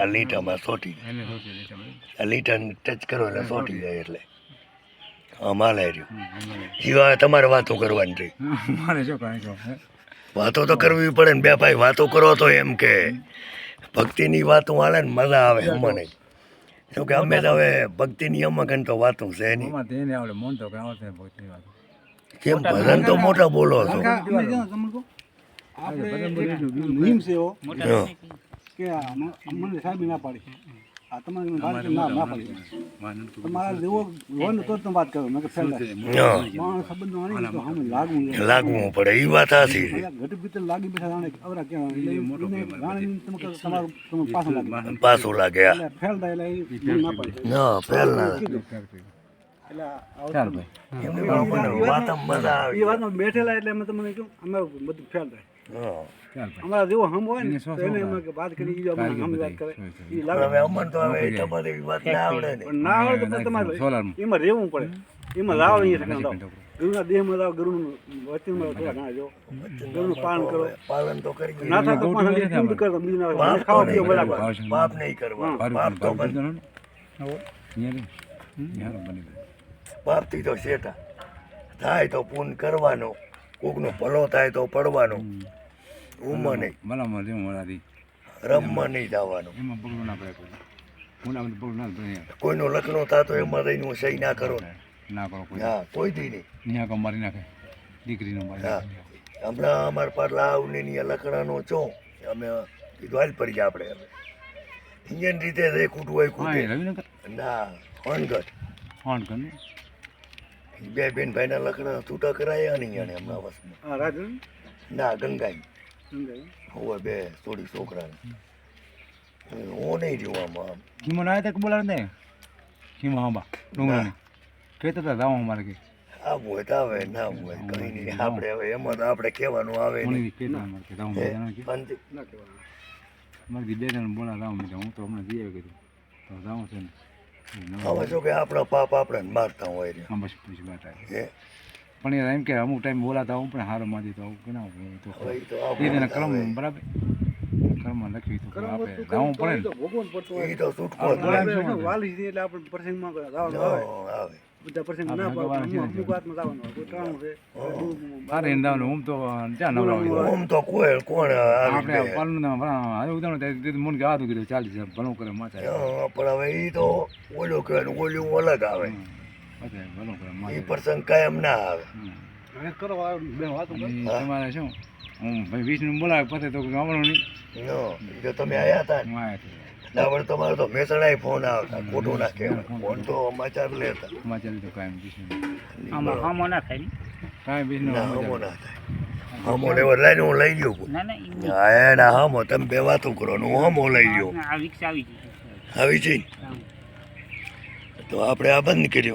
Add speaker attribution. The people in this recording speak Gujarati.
Speaker 1: આ લીટામાં સોટી આ લીટાને ટચ કરો એટલે સોટી જાય એટલે. હા માલાય રહ્યું. જીવા તમારે વાતો કરવાની રહી? વાતો તો કરવી પડે ને બે ભાઈ વાતો કરો તો એમ કે. ભક્તિની વાતો હાલે ને મજા આવે અમને શું કે અમે તો હવે ભક્તિની અમગન તો વાતો છે નહીં. કેમ ભજન તો મોટા બોલો છો?
Speaker 2: આપણે એક મુહિમ છે એવો
Speaker 1: હા.
Speaker 2: કે આ મ- મને સાહેબ ના પાડી આ તમારે વાત ના ના પાડી.
Speaker 3: મારે નથી
Speaker 2: તમારા જેવો હોય ને તો જ તમે વાત કરો નકર ફેલ થાય.
Speaker 1: હા.
Speaker 2: માણસ સંબંધ આની ને તો સામે લાગવું છે.
Speaker 1: લાગવું પડે એ વાત સાચી છે.
Speaker 2: અહીંયા ઘટી ભીતર લાગી બેઠા જાણે કે અવરા કહેવાય. એટલે એને જાણે તમે કહો તમારું તમે પાછું લાગે
Speaker 1: પાછું લાગે હા.
Speaker 2: એટલે ફેલ થાય એટલે એ મને ના પાડી
Speaker 1: ના ફેલ ના
Speaker 2: કીધું.
Speaker 3: ફેર કર્યું.
Speaker 2: એટલે આ
Speaker 3: ચાલ ભાઈ.
Speaker 1: એમની બાપાને વાતમાં મજા
Speaker 2: એ
Speaker 1: આવે
Speaker 2: વાતમાં બેઠેલા એટલે અમે તમને કહ્યું અમે બધું ફેલ થાય.
Speaker 1: હા
Speaker 3: ચાલ ભાઈ
Speaker 2: અમારા જેવો હમ હોય ને
Speaker 3: એને સો
Speaker 2: તો એને
Speaker 3: સો
Speaker 2: કે વાત કરી ઈ અમને હમ વાત કરે.
Speaker 1: પણ
Speaker 2: લાગે
Speaker 1: હવે અમન તો હવે બધી વાત ના આવડે ને.
Speaker 2: પણ ના આવડે તો તમારે એમાં રહેવું પડે. એમાં લાવો અહીંયા લાવો ગુરુના દેહમાં લાવો ગુરુનું વચનમાં થોડા ઘણા જો. ગુરુનું પાલન કરો.
Speaker 1: પાલન તો કરી
Speaker 2: ના થાય તો પણ ચૂંદ કરો બીજું ના ખાવા પીવા
Speaker 1: નહીં
Speaker 2: બરાબર.
Speaker 1: પાપ નહીં કરવા. પાપ તો બંધ. પાપથી તો શેઠા. થાય તો પૂન કરવાનો. કોકનો ભલો થાય તો પડવાનું. ઉમર નહીં.
Speaker 3: ભલામાં જેવું વળાથી.
Speaker 1: રમવા નહીં જવાનું.
Speaker 3: એમાં પગલું ના પડે.
Speaker 1: કોઈનો લખનો થતો એમાં રહીને હું સહી ના કરો. ને.
Speaker 3: કરો કોઈ.
Speaker 1: હા કોઈ દી નહીં.
Speaker 3: ત્યાં મારી નાખે. દીકરીનો મારી નાખે.
Speaker 1: હમણાં અમારા પાટલા આવને ની લખડાનો છો. અમે દ્વાલ પડી ગયા આપણે. હવે ઇન્જન રીતે રે કૂટવું હોય કૂટે ના હોનગઢ.
Speaker 3: ફોન કર ને?
Speaker 1: બે બેન ભાઈના લખડા છૂટા કરાયા નહીં જાણે હમણાં વસમાં.
Speaker 2: રાજુ?
Speaker 1: ના ગંગાઈ. હોય બે થોડી છોકરાને. હું નહીં રહ્યું આમાં
Speaker 3: કીમો ના તક બોલાવે ને? કીમો હાંબા ડુંગરાને કહેતા હતા જાઓ અમારે કે
Speaker 1: આવું હોય તો આવે ના હોય કઈ નહીં આપણે હવે એમાં તો આપણે કહેવાનું આવે હે,
Speaker 3: મારી બે જણ બોલા જાઓ હું તો હમણાં જઈ આવી કીધું. તો જાઉં છે ને.
Speaker 1: હવે શું કે આપણા પાપ આપણે મારતા હોય છે.
Speaker 3: હા બસ પછી વાત પણ યાર એમ કે અમુક ટાઈમ બોલાતા હું પણ હારો માંથી તો કે ના હોય તો એ
Speaker 1: આપણે
Speaker 3: તેના બરાબર? કર્મ લખી તો આપણે જાવું પડે ને.
Speaker 1: ઈ તો છૂટકો
Speaker 2: વાલી એટલે આપણે પ્રસંગમાં આવે. બધા પ્રસંગ ના પાડે અમુક વાતમાં જવાનું છે
Speaker 3: હું. તો ત્યાં નવરા હોય.
Speaker 1: તો કોણ આવી
Speaker 3: આપણે પાલન હવે ઉદાહરણ ત્યારે કીધું કે આ કીધું ચાલી છે કરે માથા.
Speaker 1: હા, પણ હવે એ તો ઓલું કહેવાય ઓલું અલગ આવે.
Speaker 3: ભલું કરે માથા.
Speaker 1: પ્રસંગ કાયમ ના આવે.
Speaker 2: હવે કરો બે વાતો
Speaker 3: તમારે શું? હું ભાઈ વિષ્ણુ બોલાવે પતે તો ગામડું નહીં.
Speaker 1: નો તો તમે આયા હતા ને.
Speaker 3: હું આવ્યા હતા.
Speaker 1: ના પણ તમારે તો મહેસાણા ફોન આવતા ખોટું ના કહેવાય. ફોન તો સમાચાર લેતા.
Speaker 3: સમાચાર તો કાંઈ
Speaker 4: આમાં હમો ના થાય ને.
Speaker 3: કાંઈ
Speaker 1: ના હમો ના થાય. હમો લેવો લઈને હું લઈ ગયો
Speaker 4: ના ના
Speaker 1: હા એના હમો તમે બે વાતો કરો ને હું હમો લઈ ગયો.
Speaker 4: આ આવી
Speaker 1: છે તો આપણે આ બંધ કર્યું